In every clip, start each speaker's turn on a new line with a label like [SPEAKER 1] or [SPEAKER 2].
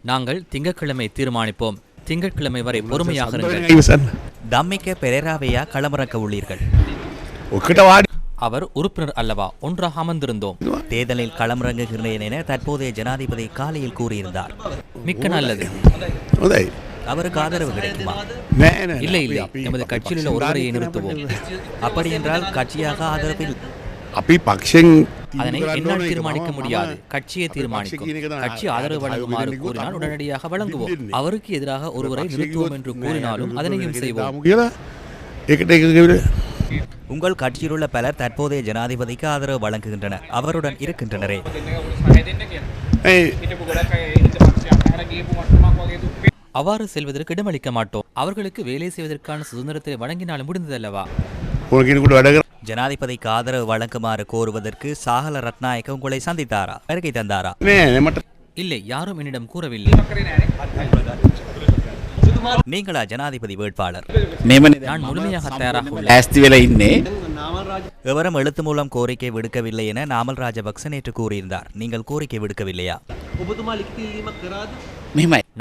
[SPEAKER 1] நாங்கள் திங்கட்கிழமை தீர்மானிப்போம். திங்கட்கிழமை வரை பொறுமையாக
[SPEAKER 2] தம்மிக்க பெரேராவையா களமிறக்க உள்ளீர்கள்?
[SPEAKER 1] அவர் உறுப்பினர் அல்லவா? ஒன்றாக அமர்ந்திருந்தோம்.
[SPEAKER 2] தேர்தலில் களமிறங்குகிறேன் என தற்போதைய ஜனாதிபதி காலையில் கூறியிருந்தார்.
[SPEAKER 1] மிக்க நல்லது.
[SPEAKER 2] அவருக்கு ஆதரவு கிடைக்குமா?
[SPEAKER 1] இல்லை இல்லை. எமது கட்சியில் உள்ள
[SPEAKER 3] அறையை
[SPEAKER 1] நிறுத்துவோம்.
[SPEAKER 2] அப்படி என்றால் கட்சியாக ஆதரவில்
[SPEAKER 3] அப்படி பக்ஷங்
[SPEAKER 1] அதனை என்னால் தீர்மானிக்க முடியாது. கட்சியை தீர்மானிக்கும். கட்சி ஆதரவு வழங்குமாறு கூறினால் உடனடியாக வழங்குவோம். அவருக்கு எதிராக ஒருவரை நிறுத்துவோம் என்று கூறினாலும் அதனையும் செய்வோம்.
[SPEAKER 2] உங்கள் கட்சியிலுள்ள பலர் தற்போதைய ஜனாதிபதிக்கு ஆதரவு வழங்குகின்றனர். அவருடன் இருக்கின்றனரே.
[SPEAKER 1] அவ்வாறு செல்வதற்கு இடமளிக்க மாட்டோம். அவர்களுக்கு வேலை செய்வதற்கான சுதந்திரத்தை வழங்கினாலும் முடிந்ததல்லவா?
[SPEAKER 2] ஜனாதிபதிக்கு ஆதரவு வழங்குமாறு கோருவதற்கு சாகல ரத்நாயக்க உங்களை சந்தித்தாரா? வருகை தந்தாரா?
[SPEAKER 1] இல்லை யாரும் என்னிடம் கூறவில்லை.
[SPEAKER 2] நீங்களா ஜனாதிபதி வேட்பாளர்?
[SPEAKER 1] நான் முழுமையாக தயாராக
[SPEAKER 2] எவரும் எழுத்து மூலம் கோரிக்கை விடுக்கவில்லை என நாமல் ராஜபக்ச நேற்று கூறியிருந்தார். நீங்கள் கோரிக்கை விடுக்கவில்லையா?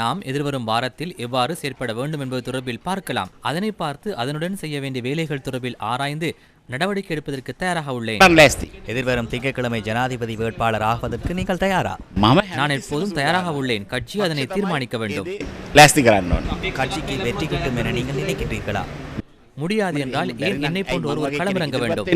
[SPEAKER 2] நாம்
[SPEAKER 1] எதிர்வரும் வாரத்தில் எவ்வாறு செயற்பட வேண்டும் என்பது தொடர்பில் பார்க்கலாம். அதனை பார்த்து அதனுடன் செய்ய வேண்டிய வேலைகள் தொடர்பில் ஆராய்ந்து நடவடிக்கை எடுப்பதற்கு தயாராக உள்ளேன்.
[SPEAKER 2] எதிர்வரும் திங்கட்கிழமை ஜனாதிபதி வேட்பாளர் ஆவதற்கு நீங்கள் தயாரா?
[SPEAKER 1] நான் எப்போதும் தயாராக உள்ளேன். கட்சி அதனை தீர்மானிக்க வேண்டும்.
[SPEAKER 2] கட்சிக்கு வெற்றி கிட்டும் என நீங்கள் நினைக்கிறீர்களா?
[SPEAKER 1] முடியாது என்றால் ஏன் என்னை போன்ற ஒருவர் களமிறங்க
[SPEAKER 4] வேண்டும்?